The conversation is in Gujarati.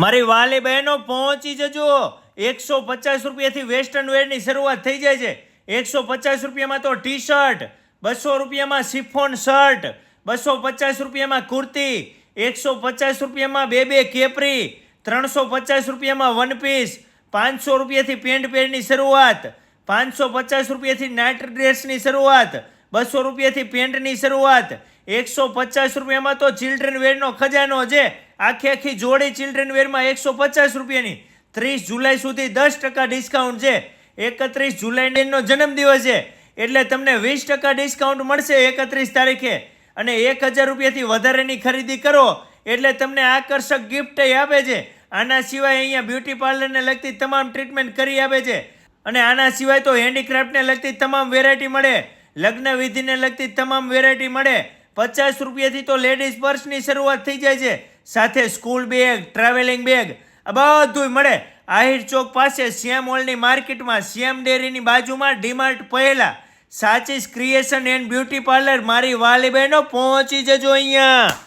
મારી વાલી બહેનો, પહોંચી જજો. એકસો પચાસ રૂપિયાથી વેસ્ટર્ન વેરની શરૂઆત થઈ જાય છે. એકસો પચાસ રૂપિયામાં તો ટી શર્ટ બસો રૂપિયામાં સિફોન શર્ટ, બસો પચાસ રૂપિયામાં કુર્તી, એકસો પચાસ રૂપિયામાં બે બે કેપરી, ત્રણસો પચાસ રૂપિયામાં વન પીસ, પાંચસો રૂપિયાથી પેન્ટ પેરની શરૂઆત, પાંચસો પચાસ રૂપિયાથી નાઇટ ડ્રેસની શરૂઆત, બસો રૂપિયાથી પેન્ટની શરૂઆત, એકસો પચાસ રૂપિયામાં તો ચિલ્ડ્રન વેરનો ખજાનો છે. આખી આખી જોડી ચિલ્ડ્રન વેરમાં એકસો પચાસ રૂપિયાની. ત્રીસ જુલાઈ સુધી દસ ટકા ડિસ્કાઉન્ટ છે. એકત્રીસ જુલાઈનો જન્મદિવસ છે. એટલે તમને વીસ ટકા ડિસ્કાઉન્ટ મળશે એકત્રીસ તારીખે. અને એક હજાર રૂપિયાથી વધારેની ખરીદી કરો. એટલે તમને આકર્ષક ગિફ્ટ આપે છે. આના સિવાય અહીંયા બ્યુટી પાર્લરને લગતી તમામ ટ્રીટમેન્ટ કરી આપે છે. અને આના સિવાય તો હેન્ડીક્રાફ્ટને લગતી તમામ વેરાયટી મળે. લગ્ન વિધિને લગતી તમામ વેરાયટી મળે. પચાસ રૂપિયાથી તો લેડીઝ પર્સની શરૂઆત થઈ જાય છે. સાથે સ્કૂલ બેગ ટ્રાવેલિંગ બેગ આ બધુંય મળે. આહિર ચોક પાસે શ્યામ હોલની માર્કેટમાં શ્યામ ડેરીની બાજુમાં ડીમાર્ટ પહેલા. Sachis creation and beauty parlour મારી વાલી બહેનો પહોંચી જજો અહીંયા.